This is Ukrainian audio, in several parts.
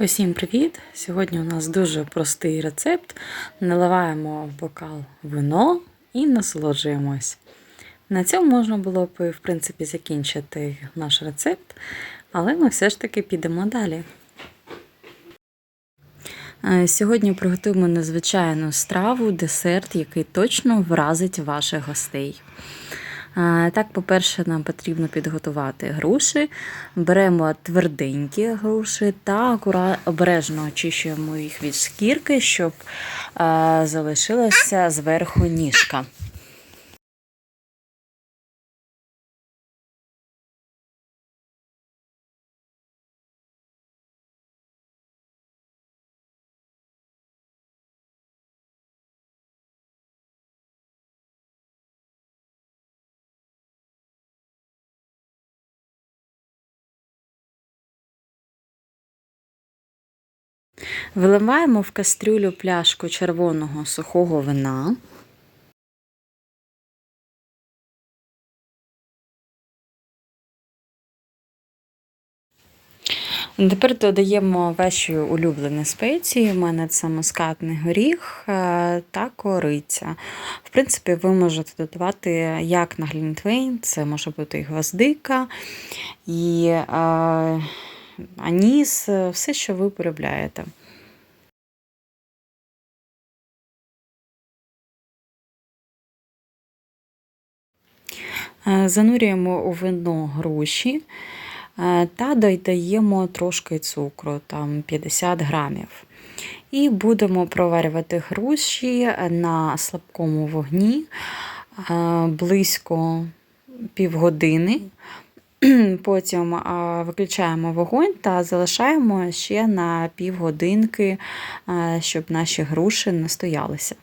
Усім привіт! Сьогодні у нас дуже простий рецепт. Наливаємо в бокал вино і насолоджуємось. На цьому можна було б, в принципі, закінчити наш рецепт, але ми все ж таки підемо далі. Е, Сьогодні приготуємо незвичайну страву, десерт, який точно вразить ваших гостей. Так, по-перше, нам потрібно підготувати груші. Беремо тверденькі груші та обережно очищуємо їх від шкірки, щоб залишилася зверху ніжка. Виливаємо в кастрюлю пляшку червоного сухого вина. Тепер додаємо ваші улюблені спеції. У мене це мускатний горіх е, та кориця. В принципі, ви можете додавати як на глінтвейн, це може бути і гвоздика, і е, аніс, все, що ви полюбляєте. Е, Занурюємо у вино груші е, та додаємо трошки цукру, там 50 грамів. І будемо проварювати груші на слабкому вогні е, близько півгодини. Потім е, виключаємо вогонь та залишаємо ще на півгодинки, е, щоб наші груші настоялися.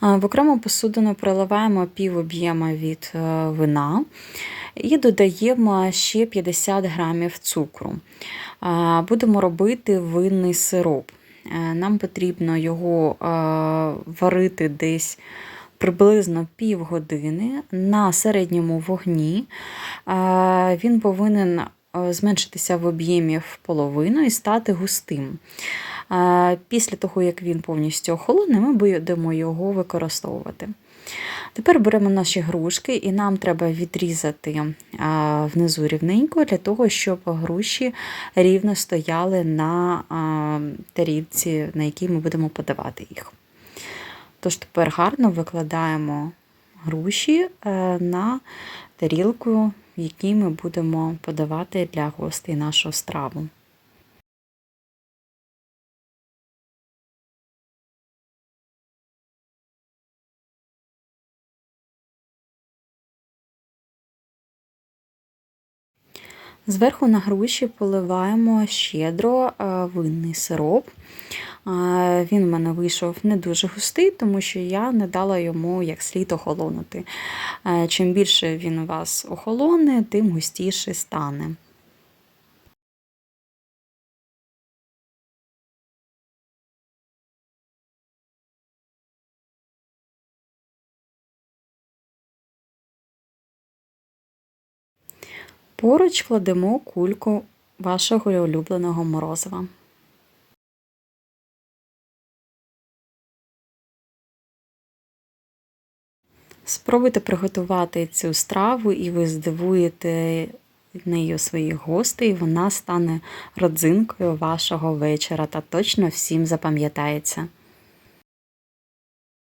В окрему посудину проливаємо пів об'єма від е, вина і додаємо ще 50 грамів цукру. Будемо робити винний сироп. Е, нам потрібно його е, варити десь приблизно півгодини на середньому вогні. Він повинен зменшитися в об'ємі в половину і стати густим. Після того, як він повністю охолоне, ми будемо його використовувати. Тепер беремо наші грушки, і нам треба відрізати внизу рівненько, для того, щоб груші рівно стояли на тарілці, на якій ми будемо подавати їх. Тож тепер гарно викладаємо груші е, на тарілку, в якій ми будемо подавати для гостей нашу страву. Зверху на груші поливаємо щедро е, винний сироп. Е, він в мене вийшов не дуже густий, тому що я не дала йому як слід охолонути. Е, чим більше він у вас охолоне, тим густіше стане. Поруч кладемо кульку вашого улюбленого морозива. Спробуйте приготувати цю страву, і ви здивуєте нею своїх гостей, вона стане родзинкою вашого вечора та точно всім запам'ятається.